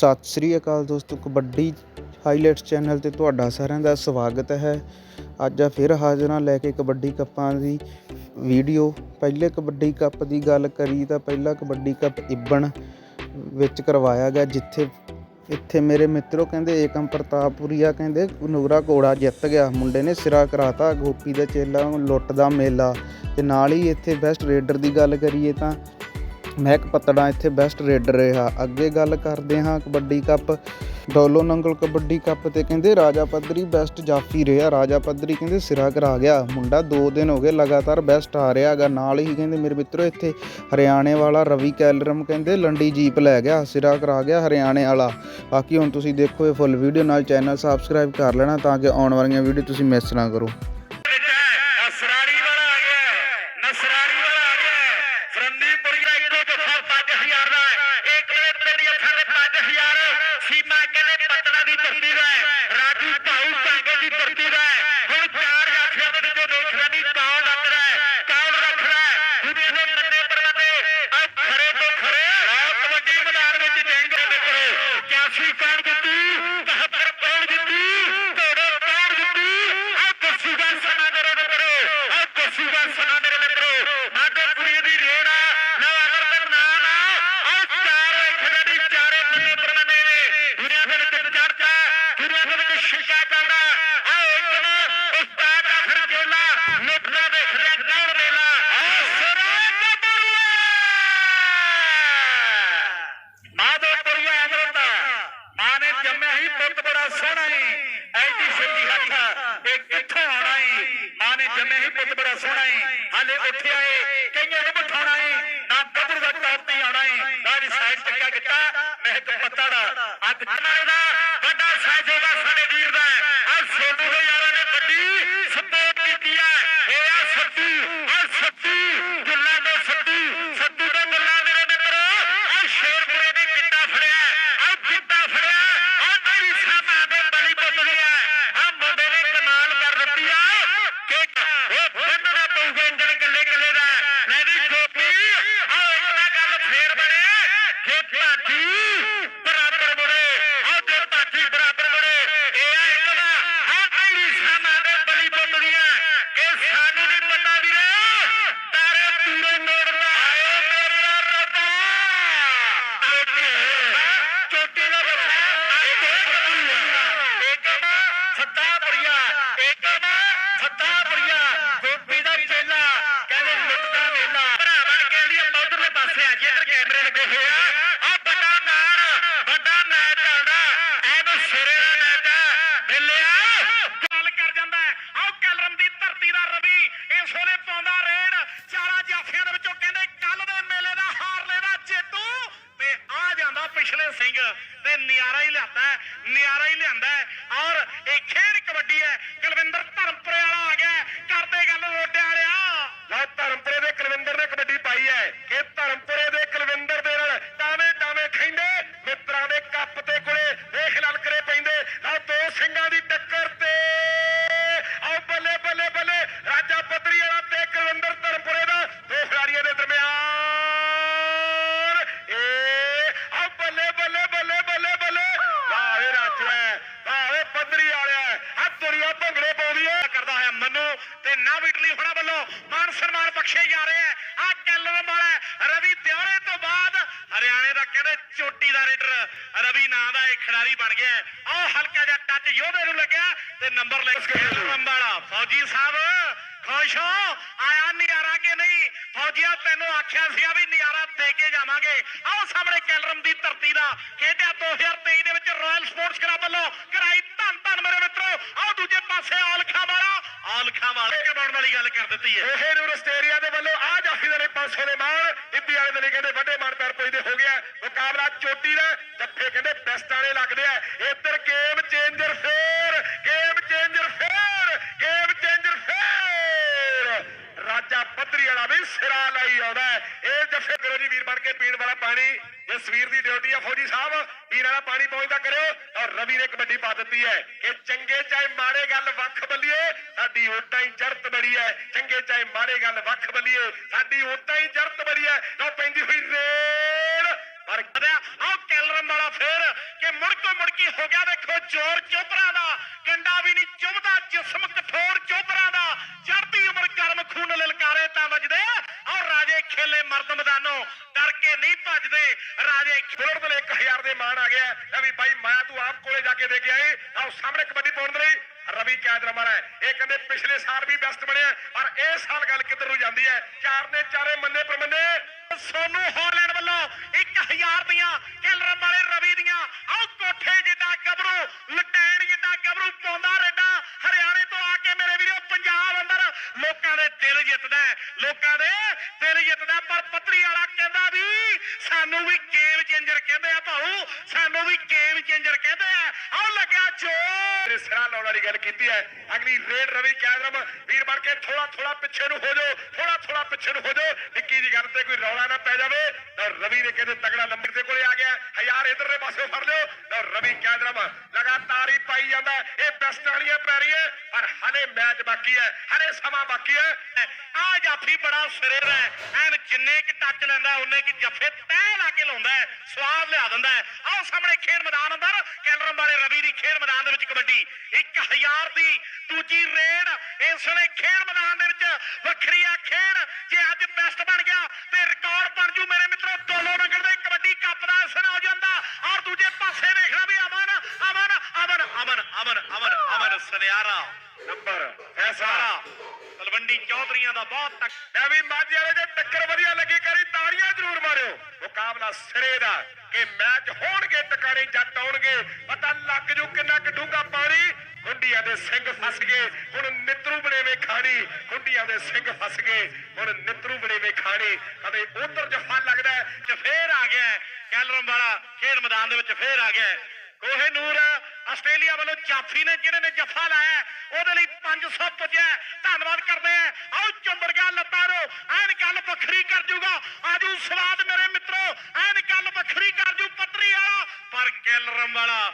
ਸਤਿ ਸ੍ਰੀ ਅਕਾਲ ਦੋਸਤੋ, kabaddi highlights channel ਤੇ ਤੁਹਾਡਾ ਸਾਰਿਆਂ ਦਾ ਸਵਾਗਤ ਹੈ। ਅੱਜ ਆ ਫਿਰ ਹਾਜ਼ਰਾਂ ਲੈ ਕੇ ਕਬੱਡੀ ਕੱਪਾਂ ਦੀ ਵੀਡੀਓ ਪਹਿਲੇ ਕਬੱਡੀ ਕੱਪ ਦੀ ਗੱਲ ਕਰੀ ਤਾਂ ਪਹਿਲਾ ਕਬੱਡੀ ਕੱਪ ਇਬਨ ਵਿੱਚ ਕਰਵਾਇਆ ਗਿਆ, ਜਿੱਥੇ ਇੱਥੇ ਮੇਰੇ ਮਿੱਤਰੋ ਕਹਿੰਦੇ ਏਕਮ ਪ੍ਰਤਾਪਪੁਰੀਆ ਕਹਿੰਦੇ ਨੂਰਾ ਕੋੜਾ ਜਿੱਤ ਗਿਆ। ਮੁੰਡੇ ਨੇ ਸਿਰਾ ਕਰਾਤਾ, ਗੋਪੀ ਦਾ ਚੇਲਾ ਲੁੱਟ ਦਾ ਮੇਲਾ। ਤੇ ਨਾਲ ਹੀ ਇੱਥੇ ਬੈਸਟ ਰੇਡਰ ਦੀ ਗੱਲ ਕਰੀਏ ਤਾਂ ਮਹਿਕ ਪਤੜਾ ਇੱਥੇ ਬੈਸਟ ਰੇਡਰ ਰਿਹਾ। ਅੱਗੇ ਗੱਲ ਕਰਦੇ ਹਾਂ ਕਬੱਡੀ ਕੱਪ। ਡੋਲੋ ਨੰਗਲ ਕਬੱਡੀ ਕੱਪ ਤੇ ਕਹਿੰਦੇ ਰਾਜਾ ਪੱਧਰੀ ਬੈਸਟ ਜਾਫੀ ਰਿਹਾ। ਰਾਜਾ ਪੱਧਰੀ ਕਹਿੰਦੇ ਸਿਰਾ ਕਰਾ ਗਿਆ। ਮੁੰਡਾ 2 ਦਿਨ ਹੋ ਗਏ ਲਗਾਤਾਰ ਬੈਸਟ ਆ ਰਿਹਾ ਹੈਗਾ। ਨਾਲ ਹੀ ਕਹਿੰਦੇ ਮੇਰੇ ਮਿੱਤਰੋ ਇੱਥੇ ਹਰਿਆਣੇ ਵਾਲਾ ਰਵੀ ਕੈਲਰਮ ਕਹਿੰਦੇ ਲੰਡੀ ਜੀਪ ਲੈ ਗਿਆ। ਸਿਰਾ ਕਰਾ ਗਿਆ ਹਰਿਆਣੇ ਵਾਲਾ। ਬਾਕੀ ਹੁਣ ਤੁਸੀਂ ਦੇਖੋ ਇਹ ਫੁੱਲ ਵੀਡੀਓ ਨਾਲ ਚੈਨਲ ਸਬਸਕ੍ਰਾਈਬ ਕਰ ਲੈਣਾ ਤਾਂ ਕਿ ਆਉਣ ਵਾਲੀਆਂ ਵੀਡੀਓ ਤੁਸੀਂ ਮਿਸ ਨਾ ਕਰੋ ਵਿੱਚ ਹੈ ਅਸਰਾਰੀ ਵਾਲਾ ਆ ਗਿਆ ਹੈ, ਨਸਰਾਰੀ ਵਾਲਾ ਆ ਗਿਆ ਹੈ, ਫਰੰਦੀਪੁਰੀਆ ਇੱਕੋ ਜੱਫਾ 5000 ਦਾ ਹੈ, ਇੱਕ ਵੇਲੇ ਤਿੰਨ ਜੱਫਾ ਦੇ 5000 ਸੀਮਾ ਕਹਿੰਦੇ ਪਤਨਾ ਦੀ ਧਰਤੀ ਦਾ ਹੈ, ਰਾਜੂ ਭਾਊ ਭਾਂਗੇ ਦੀ ਧਰਤੀ ਦਾ ਹੈ। ਹੁਣ ਚਾਰ ਜਾਫਿਆਂ ਦੇ ਵਿੱਚੋਂ ਦੇਖ ਰਿਹਾ ਵੀ ਕੌਣ ਰੱਖ ਰਿਹਾ ਹੈ, ਕੌਣ ਰੱਖ ਰਿਹਾ ਹੈ। ਦੁਨੀਆ ਦੇ ਨੰਨੇ ਪਰਵੰਦੇ ਆ ਖੜੇ ਤੋਂ ਖੜੇ ਆਹ ਕਬੱਡੀ ਮੈਦਾਨ ਵਿੱਚ ਜੰਗ ਮਿੱਤਰੋ 81 ਕੌਣ ਜਿੱਤੂ 71 ਕੌਣ ਜਿੱਤੂ ਤੋੜੋ ਕੌਣ ਜਿੱਤੂ ਆ ਦੱਸੂਗਾ ਸਮਾਂ ਮੇਰੇ ਮਿੱਤਰੋ ਆ ਦੱਸੂਗਾ ਸਮਾਂ ਮੇਰੇ ਮਿੱਤਰੋ ਆਗੇ ਕੁੜੀ ਦੀ ਰੇੜਾ ਨਾ ਅਗਰ ਤੇ ਨਾ ਨਾ ਆ ਚਾਰ ਇੱਥੇ ਦੀ ਚਾਰੇ ਪੱਲੇ ਪਰਮਨੇ ਨੇ ਦੁਨੀਆ ਦੇ ਵਿੱਚ ਚਰਚਾ ਦੁਨੀਆ ਦੇ ਵਿੱਚ ਸ਼ਿਕਾ ਕਰਦਾ ਆ ਇੱਕ ਨਾ ਉਸਤਾਦ ਆਖਰ ਚੇਲਾ ਨੁਕਤਾ ਦੇ ਖੜਿਆ ਕੌਣ ਮੇਲਾ ਆ ਸਰਾਜ ਬਰੂਆ ਮਾਧੋਪੁਰੀਆ ਅਮਰਤਾ ਮਾਂ ਨੇ ਜੰਮਿਆ ਹੀ ਪੁੱਤ ਬੜਾ ਸੋਹਣਾ ਈ ਐਡੀ ਛੇਤੀ ਹੱਥ ਇਹ ਕਿੱਥੋਂ ਆਉਣਾ ਈ ਮਾਂ ਨੇ ਜੰਮਿਆ ਹੀ ਪੁੱਤ ਬੜਾ ਸੋਹਣਾ ਈ ਹਾਲੇ ਉੱਠਿਆ ਏ ਕਈਆਂ ਨੂੰ ਬਿਠਾਉਣਾ ਏ ਨਾ ਗੱਭਰੂ ਦਾ ਟੌਪ ਤੇ ਆਉਣਾ ਏ ਨਾ ਦੀ ਸਾਈਡ ਚੱਕਾ ਕੀਤਾ ਪੱਤੜ। ਅੱਜ ਕਨਾਲੇ ਦਾ ਵੱਡਾ ਸਹਿਯੋਗਾ ਸਾਡੇ ਵੀਰ ਦਾ ਆ ਸੋਨੂ ਦੇ ਯਾਰਾਂ ਨੇ ਵੱਡੀ ਸਪੋਰਟ ਕੀਤੀ ਹੈ ਇਹ ਆ ਸੱਤੂ ਆ ਸੱਤੂ ਗੁੱਲਾ ਤੋਂ ਸੱਤੂ ਸੱਤੂ ਤੋਂ ਗੁੱਲਾ ਮੇਰੇ ਮਿੱਤਰੋ ਆ ਸ਼ੇਰਪੁਰੇ ਦੀ ਕਿੱਟਾ ਫੜਿਆ ਆ ਕਿੱਟਾ ਫੜਿਆ ਆ ਮੇਰੀ ਸਾਹਮਣੇ ਦੇ ਬਲੀ ਪੁੱਤ ਗਿਆ ਆ ਮੁੰਡੇ ਨੇ ਕਮਾਲ ਕਰ ਦਿੱਤੀ ਆ ਕਿ ਉਹ ਬੰਨਣਾ ਪਊਗਾ ਇੰਜਣ ਕੱਲੇ ਕੱਲੇ ਦਾ ਲੈ ਵੀ ਗੋਪੀ ਆ ਇੱਕ ਨਾ ਗੱਲ ਫੇਰ ਬਣੇ ਕਿ ਭਾਜੀ ਬਰਾਬਰ ਮੁੜੇ ਆ ਜੇ ਭਾਜੀ ਬਰਾਬਰ ਮੁੜੇ ਇਹ ਆ ਇੱਕ ਨਾ ਆ ਮੇਰੀ ਸਾਹਮਣੇ ਦੇ ਬਲੀ ਪੁੱਤ ਦੀਆਂ ਕਿ ਸਾਨੂੰ ਨਹੀਂ ਪਤਾ ਵੀਰੇ ਤਾਰੇ ਪੂਰੇ ਮੋੜਦਾ ਆਏ ਮੇਰੇ ਰੱਬਾ ਚੋਟੀ ਦਾ ਬੱਚਾ ਇੱਕ ਏਕਮ ਸੱਤਾਪੁਰੀਆ ਏਕਮ ਸੱਤਾਪੁਰੀਆ ਗੋਪੀ ਦਾ ਚੇਲਾ ਕਹਿੰਦੇ ਲੁੱਟਦਾ ਮੇਲਾ ਭਰਾ ਬਣ ਕੇ ਲਈ ਆਪਾਂ ਉਧਰਲੇ ਪਾਸੇ ਆ ਜੀ ਇੱਧਰ ਕੈਮਰੇ ਲੱਗੇ ਹੋਏ ਆ ਆ ਵੱਡਾ ਨਾਨ ਵੱਡਾ ਮੈਚ ਚੱਲਦਾ ਐਨੂੰ ਸਿਰੇ ਦਾ ਮੈਚ ਆ ਮਿਲਿਆ ਗੱਲ ਕਰ ਜਾਂਦਾ ਆਹ ਕਲਰਮ ਦੀ ਧਰਤੀ ਦਾ ਰਵੀ ਇਸ ਵੇਲੇ ਪਾਉਂਦਾ ਰੇਡ ਚਾਰਾਂ ਜਾਫੀਆਂ ਦੇ ਵਿੱਚੋਂ ਕਹਿੰਦੇ ਕੱਲ ਦੇ ਮੇਲੇ ਦਾ ਹਾਰਲੇ ਦਾ ਜੇਤੂ ਤੇ ਆ ਜਾਂਦਾ ਪਿਛਲੇ ਸਿੰਘ ਤੇ ਨਿਆਰਾ ਹੀ ਲਿਆਂਦਾ ਹੈ, ਨਿਆਰਾ ਹੀ ਲਿਆਂਦਾ ਹੈ। ਔਰ ਇਹ ਖੇਡ ਕਬੱਡੀ ਹੈ ਕੁਲਵਿੰਦਰ ਧਰਮਪੁਰੇ ਵਾਲਾ ਆ ਗਿਆ ਹੈ। ਕਰਦੇ ਗੱਲ ਰੋਡਿਆਂ ਵਾਲਿਆ ਲਓ ਧਰਮਪੁਰੇ ਦੇ ਕੁਲਵਿੰਦਰ ਨੇ ਕਬੱਡੀ ਪਾਈ ਹੈ ਕਿ ਧਰਮਪੁਰੇ ਦੇ ਕੁਲਵਿੰਦਰ ਦੇ ਨਾਲ ਟਾਵੇਂ ਟਾਵੇਂ ਖੈਂਦੇ ਮਿੱਤਰਾਂ ਦੇ ਕੱਪ ਤੇ ਕੋਲੇ ਦੇਖ ਲਲਕਰੇ ਪੈਂਦੇ ਲਓ ਦੋ ਸਿੰਘਾਂ ਦੀ ਟੱਕਰ ਤੇ ਆਓ ਬੱਲੇ ਬੱਲੇ ਬੱਲੇ ਰਾਜਾ ਪੱਧਰੀ ਵਾਲਾ ਤੇ ਕੁਲਵਿੰਦਰ ਧਰਮਪੁਰੇ ਦਾ ਦੋ ਖਿਡਾਰੀਆਂ ਦੇ ਦਰਮਿਆਨ ਏ ਆ ਬੱਲੇ ਬੱਲੇ ਬੱਲੇ ਬੱਲੇ ਬੱਲੇ ਵਾਹ ਏ ਰਾਜਾ ਵਾਹ ਏ ਪੱਧਰੀ ਵਾਲਿਆ ਆ ਦੁਨੀਆ ਭੰਗੜੇ ਪਾਉਂਦੀ ਹੈ ਕਰਦਾ ਹੋਇਆ ਤੇ ਨਾ ਇਟਲੀ ਫੜਾ ਵੱਲੋਂ। ਮਾਨ ਸਨਮਾਨ ਬਖਸ਼ੇ ਜਾ ਰਹੇ ਆ ਆ ਕੈਲਰ ਵਾਲਾ ਰਵੀ ਦਿਉਰੇ ਤੋਂ ਬਾਅਦ ਹਰਿਆਣੇ ਦਾ ਕਹਿੰਦੇ ਚੋਟੀ ਦਾ ਰੇਡਰ। ਰਵੀ ਨਾਂ ਦਾ ਇਹ ਖਿਡਾਰੀ ਬਣ ਗਿਆ ਆ ਹਲਕਾ ਜਿਹਾ ਟੱਚ ਯੋਧੇ ਨੂੰ ਲੱਗਿਆ ਤੇ ਨੰਬਰ ਲੈ ਕੇ ਵਾਲਾ ਫੌਜੀ ਸਾਹਿਬ, ਖੁਸ਼ ਹੋ? ਆਇਆ ਨਿਆਰਾ ਕਿ ਨਹੀਂ? ਫੌਜੀਆ ਤੈਨੂੰ ਆਖਿਆ ਸੀ ਵੀ ਨਿਆਰਾ ਦੇ ਕੇ ਜਾਵਾਂਗੇ। ਆਓ ਸਾਹਮਣੇ ਕੈਲਰਮ ਦੀ ਧਰਤੀ ਦਾ ਖੇਡਿਆ 2023 ਦੇ ਵਿੱਚ ਰਾਇਲ ਸਪੋਰਟਸ ਕਲੱਬ ਵੱਲੋਂ। ਕਰਾਈ ਧੰਨ ਧੰਨ ਮੇਰੇ ਮਿੱਤਰੋ। ਆਓ ਦੂਜੇ ਪਾਸੇ ਔਲਖਾ ਵਾਲਾ ਔਲਖਾ ਵਾਲੇ ਕਮਾਉਣ ਵਾਲੀ ਗੱਲ ਕਰ ਦਿੱਤੀ ਹੈ। ਇਹ ਨੂਰਸਟ ਏਰੀਆ ਦੇ ਵੱਲੋਂ ਆ ਜਾਫੀ ਦੇ ਨੇ 500 ਦੇ ਮਾਣ ਇੱਦੀ ਵਾਲੇ ਦੇ ਨੇ ਕਹਿੰਦੇ ਵੱਡੇ ਮਾਣ ਪੈਰ ਪੁੱਜਦੇ ਹੋ ਗਿਆ। ਮੁਕਾਬਲਾ ਚੋਟੀ ਦਾ, ਜੱਫੇ ਕਹਿੰਦੇ ਬੈਸਟ ਵਾਲੇ ਲੱਗਦੇ ਆ। ਇੱਧਰ ਗੇਮ ਚੇਂਜਰ ਫੇਰ ਗੇਮ ਚੇਂਜਰ ਫੇਰ ਗੇਮ ਚੇਂਜਰ ਫੇਰ ਰਾਜਾ ਪੱਧਰੀ ਵਾਲਾ ਵੀ ਸਿਰਾ ਲਈ ਆਉਂਦਾ ਹੈ। ਇਹ ਜੱਫੇ ਕਰੋ ਜੀ ਵੀਰ ਬਣ ਕੇ ਪੀਣ ਵਾਲਾ ਪਾਣੀ ਇਸ ਵੀਰ ਦੀ ਡਿਊਟੀ ਆ ਫੌਜੀ ਸਾਹਿਬ ਪੀਣ ਪਾਣੀ ਪਹੁੰਚਦਾ ਕਰਿਓ। ਔਰ ਰਵੀ ਨੇ ਕਬੱਡੀ ਪਾ ਦਿੱਤੀ ਹੈ ਕਿ ਚੰਗੇ ਚਾਹੇ ਮਾੜੇ ਗੱਲ ਵੱਖ ਬੱਲੀਏ, ਸਾਡੀ ਓਟਾ ਹੀ ਜਰਤ ਬੜੀ ਹੈ। ਚੰਗੇ ਚਾਹੇ ਮਾੜੇ ਗੱਲ ਵੱਖ ਬੱਲੀਏ, ਸਾਡੀ ਓਟਾ ਹੀ ਜਰਤ ਬੜੀ ਹੈ। ਲਓ, ਪੈਂਦੀ ਹੋਈ ਰੇਡ ਔਰ ਕਹਦਾ, ਆਹ ਕੈਲਰਮ ਵਾਲਾ ਫੇਰ ਕਿ ਮੁੜਕੋ ਮੁੜਕੀ ਹੋ ਗਿਆ ਵੇਖੋ ਜ਼ੋਰ ਚੋਪਰਾ ਦਾ। ਕੰਡਾ ਵੀ ਨਹੀਂ ਚੁੰਮਦਾ, ਜਿਸਮ ਕਠੋਰ ਚੋਪਰਾ ਦਾ ਚੜ੍ਹਦੀ ਉਮਰ ਕਰਮ ਖੂਨ ਲਲਕਾਰੇ ਤਾਂ ਵੱਜਦੇ ਔਰ ਰਾਜੇ ਖੇਲੇ ਮਰਦ ਮੈਦਾਨੋਂ ਡਰ ਕੇ ਨਹੀਂ ਭੱਜਦੇ ਰਾਜੇ ਖੇਡ ਦੇ 1000 ਦੇ ਮਾਣ ਆ ਗਿਆ। ਲੈ ਵੀ ਬਾਈ ਮੈਂ ਤੂੰ ਆਪ ਕੋਲੇ ਜਾ ਕੇ ਦੇ ਕੇ ਆਏ ਆਓ ਸਾਹਮਣੇ ਕਬੱਡੀ ਪਾਉਣ ਦੇ ਲਈ ਰਵੀ ਕੈਦਰਮ ਵਾਲਾ ਹੈ। ਇਹ ਕਹਿੰਦੇ ਪਿਛਲੇ ਸਾਲ ਵੀ ਬੈਸਟ ਬਣਿਆ ਪਰ ਇਹ ਸਾਲ ਗੱਲ ਕਿੱਧਰ ਨੂੰ ਜਾਂਦੀ ਹੈ? ਚਾਰ ਨੇ ਚਾਰੇ ਮੰਨੇ ਪ੍ਰਮੰਨੇ। ਸੋਨੂ ਹਾਲੈਂਡ ਵੱਲੋਂ 1000 ਦੀਆਂ ਕੈਲਰਮ ਵਾਲੇ ਰਵੀ ਦੀਆਂ ਆਓ ਕੋਠੇ ਜਿੱਡਾ ਗੱਭਰੂ ਲਟੈਣ ਜਿੱਡਾ ਗੱਭਰੂ ਪਾਉਂਦਾ ਰੇਡਾ ਹਰਿਆਣੇ ਤੋਂ ਆ ਕੇ ਮੇਰੇ ਵੀਰੋ ਪੰਜਾਬ ਅੰਦਰ ਲੋਕਾਂ ਦੇ ਦਿਲ ਜਿੱਤਦਾ ਹੈ, ਲੋਕਾਂ ਦੇ ਦਿਲ ਜਿੱਤਦਾ ਹੈ। ਪਰ ਪੱਤਰੀ ਵਾਲਾ ਕਹਿੰਦਾ ਵੀ ਸਾਨੂੰ ਵੀ ਗੇਮ ਚੇਂਜਰ ਕਹਿੰਦੇ ਆ ਭਾਊ ਸਾਨੂੰ ਵੀ ਗੇਮ ਚੇਂਜਰ ਕਹਿੰਦੇ ਆ ਆਓ ਲੱਗਿਆ ਜੋਰ ਸਿਰਾ ਲਾਉਣ ਵਾਲੀ ਗੱਲ ਕੀਤੀ ਹੈ। ਅਗਲੀ ਰੇਡ ਰਵੀ ਕੈਦਰਮ, ਵੀਰ ਬਣ ਕੇ ਥੋੜਾ ਥੋੜਾ ਪਿੱਛੇ ਨੂੰ ਹੋ ਜਾਓ ਥੋੜਾ ਥੋੜਾ ਪਿੱਛੇ ਨੂੰ ਹੋ ਜਾਓ। ਨਿੱਕੀ ਦੀ ਗੱਲ ਤੇ ਕੋਈ ਰੌਲਾ ਨਾ ਪੈ ਜਾਵੇ। ਤਾਂ ਰਵੀ ਨੇ ਕਹਿੰਦੇ ਤਗੜਾ ਲੰਬਰ ਦੇ ਕੋਲੇ ਆ ਗਿਆ। ਹਜ਼ਾਰ ਇਧਰਲੇ ਪਾਸੇ ਫੜ ਲਿਓ। ਤਾਂ ਰਵੀ ਕੈਦਰਮ ਲਗਾਤਾਰ ਹੀ ਪਾਈ ਜਾਂਦਾ। ਇਹ ਬੈਸਟ ਵਾਲੀਆਂ ਪੈ ਰਹੀ ਪਰ ਹਲੇ ਮੈਚ ਬਾਕੀ ਹੈ। ਹਲੇ ਸਮਾਂ ਬਾਕੀ ਹੈ। ਆ ਜਾਫੀ ਬੜਾ ਸਿਰੇ ਦਾ ਹੈ। ਐਨ ਜਿੰਨੇ ਕਿ ਟੱਚ ਲੈਂਦਾ, ਉਹਨੇ ਕਿ ਜੱਫੇ ਤੈਅ ਲਾ ਕੇ ਲਾਉਂਦਾ ਹੈ। ਸਵਾਦ ਲਿਆ ਦਿੰਦਾ ਹੈ। ਆਓ ਸਾਹਮਣੇ ਖੇਡ ਮੈਦਾਨ ਅੰਦਰ। ਕੈਲਰਮ ਵਾਲੇ ਰਵੀ ਦੀ ਖੇਡ ਮੈਦਾਨ ਦੇ ਵਿੱਚ ਕਬੱਡੀ। 1000 ਦੀ ਦੂਜੀ ਰੇਡ ਇਸ ਵੇਲੇ ਖੇਡ ਮੈਦਾਨ ਦੇ ਵਿੱਚ ਵੱਖਰੀ ਆ ਖੇਡ, ਜੇ ਅੱਜ ਬੈਸਟ ਬਣ ਗਿਆ ਤੇ ਰਿਕਾਰਡ ਬਣ ਜੂ ਮੇਰੇ ਮਿੱਤਰੋ ਦੋਲੋ ਨਗਰ ਦੇ ਕਬੱਡੀ ਕੱਪ ਦਾ ਅਸਰ ਹੋ ਜਾਂਦਾ ਔਰ ਦੂਜੇ ਪਾਸੇ ਵੇਖਣਾ ਵੀ ਅਮਨ ਅਮਨ ਅਮਨ ਅਮਨ ਅਮਨ ਅਮਨ ਅਮਨ ਸਨਿਆਰਾ, ਨੰਬਰ ਐਸਾ। ਤਲਵੰਡੀ ਚੌਧਰੀਆਂ ਦਾ ਬਹੁਤ ਤੱਕ ਮੈਂ ਵੀ ਮਾਝੇ ਵਾਲੇ ਦੇ ਟੱਕਰ ਵਧੀਆ ਲੱਗੀ, ਕਰੀ ਤਾੜੀਆਂ ਜ਼ਰੂਰ ਮਾਰਿਓ। ਮੁਕਾਬਲਾ ਸਿਰੇ ਦਾ ਕਿ ਮੈਚ ਹੋਣਗੇ, ਟਿਕਾਣੇ ਜੱਟ ਆਉਣਗੇ ਪਤਾ ਲੱਗ ਜੂ ਕਿੰਨਾ ਕੁ ਡੂੰਘਾ ਪਾਣੀ ਹੁੰਡੀਆਂ ਦੇ ਸਿੰਘ ਫਸ ਗਏ, ਹੁਣ ਨਿਤਰੂ ਬਣੇਵੇਂ ਖਾਣੀ, ਹੁੰਡੀਆਂ ਦੇ ਸਿੰਘ ਫਸ ਗਏ, ਹੁਣ ਨਿਤਰੂ ਬਣੇਵੇਂ ਖਾਣੀ। ਕਦੇ ਉਧਰ ਜਫਾ ਲੱਗਦਾ ਤੇ ਫੇਰ ਆ ਗਿਆ ਕੈਲਰਮ ਵਾਲਾ ਖੇਡ ਮੈਦਾਨ ਦੇ ਵਿੱਚ ਫੇਰ ਆ ਗਿਆ ਕੋਹੇ ਨੂਰ ਆਸਟ੍ਰੇਲੀਆ ਵੱਲੋਂ ਜਾਫੀ ਨੇ ਜਿਹਨੇ ਨੇ ਜੱਫਾ ਲਾਇਆ ਉਹਦੇ ਲਈ 500 ਪੁੱਜਿਆ ਧੰਨਵਾਦ ਕਰਦੇ ਆ ਆਓ ਚੁੰਬੜ ਗਿਆ ਲੱਤਾਂ ਨੂੰ ਐਨ ਗੱਲ ਵੱਖਰੀ ਕਰ ਜੂਗਾ। ਆਜੂ ਸਵਾਦ ਮੇਰੇ ਮਿੱਤਰੋ, ਐਨ ਗੱਲ ਵੱਖਰੀ ਕਰ ਜੂ ਪੱਤਰੀ ਵਾਲਾ। ਪਰ ਕੈਲਰਮ ਵਾਲਾ